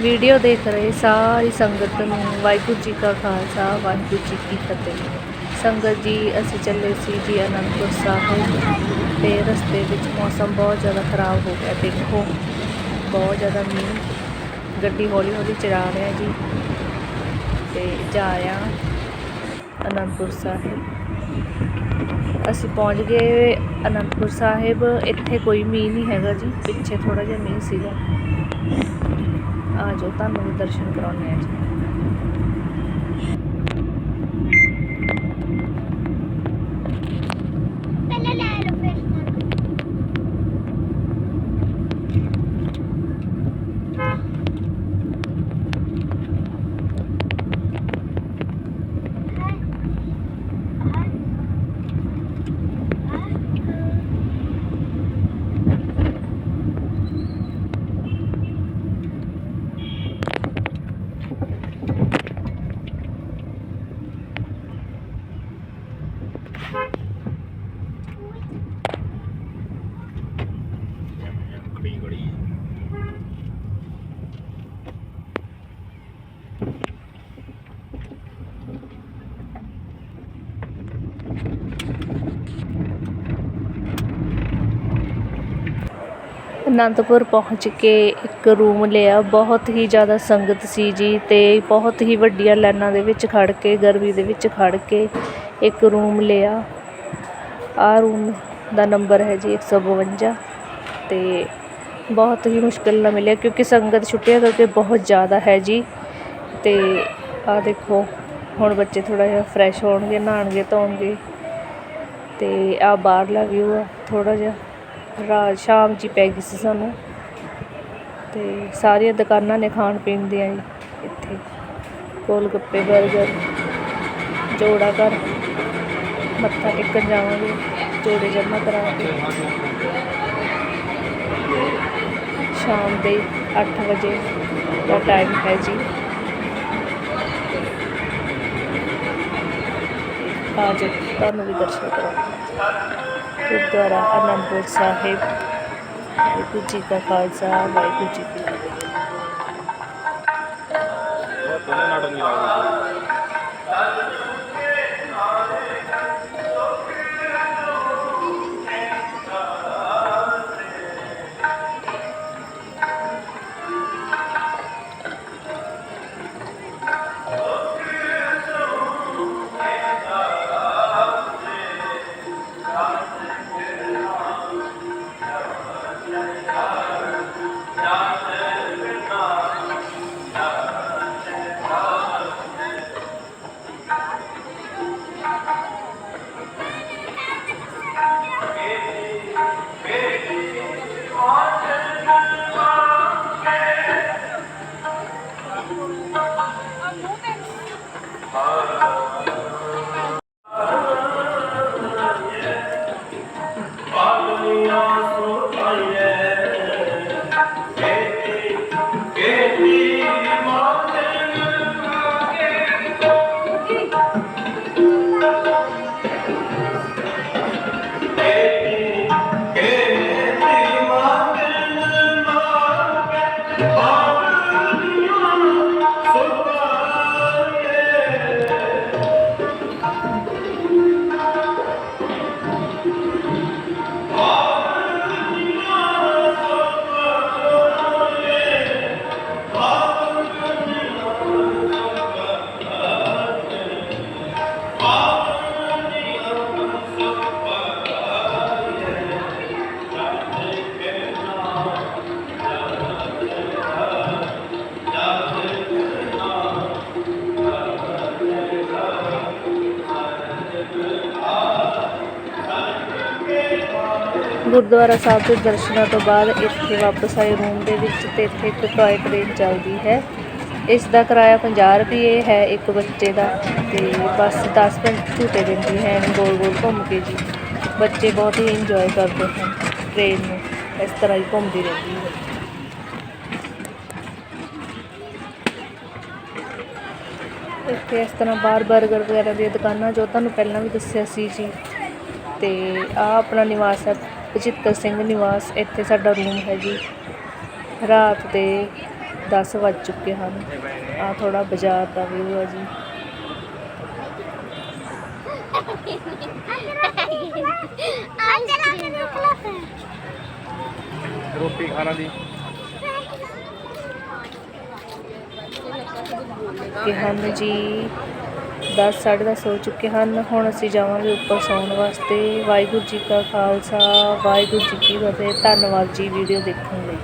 Video ਦੇਖ ਰਹੇ ਸਾਰੀ ਸੰਗਤ ਨੂੰ ਵਾਹਿਗੁਰੂ ਜੀ ਕਾ ਖਾਲਸਾ, ਵਾਹਿਗੁਰੂ ਜੀ ਕੀ ਫਤਿਹ। ਸੰਗਤ ਜੀ, ਅਸੀਂ ਚੱਲੇ ਸੀ ਜੀ ਅਨੰਦਪੁਰ ਸਾਹਿਬ ਤੇ ਰਸਤੇ ਵਿੱਚ ਮੌਸਮ ਬਹੁਤ ਜ਼ਿਆਦਾ ਖਰਾਬ ਹੋ ਗਿਆ, ਦੇਖੋ। ਬਹੁਤ ਜ਼ਿਆਦਾ ਮੀਂਹ, ਗੱਡੀ ਹੌਲੀ ਹੌਲੀ ਚਲਾ ਰਿਹਾ ਜੀ ਤੇ ਜਾ ਰਿਹਾ ਅਨੰਦਪੁਰ ਸਾਹਿਬ। ਅਸੀਂ ਪਹੁੰਚ ਗਏ ਅਨੰਦਪੁਰ ਸਾਹਿਬ, ਇੱਥੇ ਕੋਈ ਮੀਂਹ ਨਹੀਂ ਹੈਗਾ ਜੀ, ਪਿੱਛੇ ਥੋੜਾ ਜਿਹਾ ਮੀਂਹ ਸੀਗਾ। ਆ ਜਾਓ ਤੁਹਾਨੂੰ ਵੀ ਦਰਸ਼ਨ ਕਰਾਉਂਦੇ ਆ ਜੀ। ਕੜੀ ਕੜੀ ਅਨੰਦਪੁਰ ਪਹੁੰਚ ਕੇ ਇੱਕ ਰੂਮ ਲਿਆ। ਬਹੁਤ ਹੀ ਜ਼ਿਆਦਾ ਸੰਗਤ ਸੀ ਜੀ ਤੇ ਬਹੁਤ ਹੀ ਵੱਡੀਆਂ ਲਾਈਨਾਂ ਦੇ ਵਿੱਚ ਖੜ ਕੇ, ਗਰਮੀ ਦੇ ਵਿੱਚ ਖੜ ਕੇ ਇੱਕ ਰੂਮ ਲਿਆ। ਆ ਰੂਮ ਦਾ ਨੰਬਰ ਹੈ ਜੀ 152 ਤੇ ਬਹੁਤ ਹੀ ਮੁਸ਼ਕਿਲ ਨਾਲ ਮਿਲਿਆ ਕਿਉਂਕਿ ਸੰਗਤ ਛੁੱਟੀਆਂ ਕਰਕੇ ਬਹੁਤ ਜ਼ਿਆਦਾ ਹੈ ਜੀ। ਅਤੇ ਆਹ ਦੇਖੋ, ਹੁਣ ਬੱਚੇ ਥੋੜ੍ਹਾ ਜਿਹਾ ਫਰੈਸ਼ ਹੋਣਗੇ ਨਹਾਉਣਗੇ ਧੋਣਗੇ। ਅਤੇ ਆਹ ਬਾਹਰਲਾ ਵਿਊ ਆ, ਥੋੜ੍ਹਾ ਜਿਹਾ ਰਾਤ, ਸ਼ਾਮ ਜੀ ਪੈ ਗਈ ਸੀ ਸਾਨੂੰ। ਅਤੇ ਸਾਰੀਆਂ ਦੁਕਾਨਾਂ ਨੇ ਖਾਣ ਪੀਣ ਦੀਆਂ ਜੀ, ਇੱਥੇ। ਗੋਲ ਗੱਪੇ ਬਰਗਰ, ਜੋੜਾ ਘਰ, ਮੱਥਾ ਟੇਕਣ ਜਾਵਾਂਗੇ, ਜੋੜੇ ਜਮ੍ਹਾਂ ਕਰਾਵਾਂਗੇ ਸ਼ਾਮ ਦੇ 8 ਵਜੇ ਦਾ ਟਾਈਮ ਹੈ ਜੀ। ਅੱਜ ਤੁਹਾਨੂੰ ਵੀ ਦਰਸ਼ਨ ਕਰਾਂਗੇ ਗੁਰਦੁਆਰਾ ਅਨੰਦਪੁਰ ਸਾਹਿਬ, ਵਾਹਿਗੁਰੂ ਜੀ ਕਾ ਖਾਲਸਾ, ਵਾਹਿਗੁਰੂ ਜੀ ਕੀ ਫਤਿਹ। ਗੁਰਦੁਆਰਾ ਸਾਹਿਬ ਦੇ ਦਰਸ਼ਨਾਂ ਤੋਂ ਬਾਅਦ ਇੱਥੇ ਵਾਪਸ ਆਏ ਰੂਮ ਦੇ ਵਿੱਚ ਤੇ ਇੱਥੇ ਇੱਕ ਟੋਏ ਟ੍ਰੇਨ ਚੱਲਦੀ ਹੈ। ਇਸ ਦਾ ਕਿਰਾਇਆ 50 ਰੁਪਏ ਹੈ ਇੱਕ ਬੱਚੇ ਦਾ ਤੇ ਬਸ 10 ਮਿੰਟ ਝੂਟੇ ਦਿੰਦੀ ਹੈ ਗੋਲ ਗੋਲ ਘੁੰਮ ਕੇ ਜੀ। ਬੱਚੇ ਬਹੁਤ ਹੀ ਇੰਜੋਏ ਕਰਦੇ ਹਨ ਟ੍ਰੇਨ ਨੂੰ, ਇਸ ਤਰ੍ਹਾਂ ਹੀ ਘੁੰਮਦੀ ਰਹਿੰਦੀ ਹੈ। ਇੱਥੇ ਇਸ ਤਰ੍ਹਾਂ ਬਾਰ ਬਰਗਰ ਵਗੈਰਾ ਦੀਆਂ ਦੁਕਾਨਾਂ ਜੋ ਤੁਹਾਨੂੰ ਪਹਿਲਾਂ ਵੀ ਦੱਸਿਆ ਸੀ ਜੀ। ਤੇ ਆ ਆਪਣਾ ਨਿਵਾਸ ਹੈ ਬਚਿੱਤਰ ਸਿੰਘ ਨਿਵਾਸ ਇੱਥੇ ਸਾਡਾ ਰੂਮ ਹੈ ਜੀ। ਰਾਤ ਦੇ 10 ਵੱਜ ਚੁੱਕੇ ਹਨ। ਆ ਥੋੜਾ ਬਾਜ਼ਾਰ ਦਾ ਵਿਊ ਆ ਜੀ। ਰੋਟੀ ਖਾਣਾ ਦੀ ਕਿ ਹਨ ਜੀ ਦਸ ਸਾਢੇ ਦਸ ਹੋ ਚੁੱਕੇ ਹਨ। ਹੁਣ ਅਸੀਂ ਜਾਵਾਂਗੇ ਉੱਪਰ ਸੌਣ ਵਾਸਤੇ। ਵਾਹਿਗੁਰੂ ਜੀ ਕਾ ਖਾਲਸਾ, ਵਾਹਿਗੁਰੂ ਜੀ ਕੀ ਫਤਿਹ। ਧੰਨਵਾਦ ਜੀ, ਵੀਡੀਓ ਦੇਖਣ ਲਈ।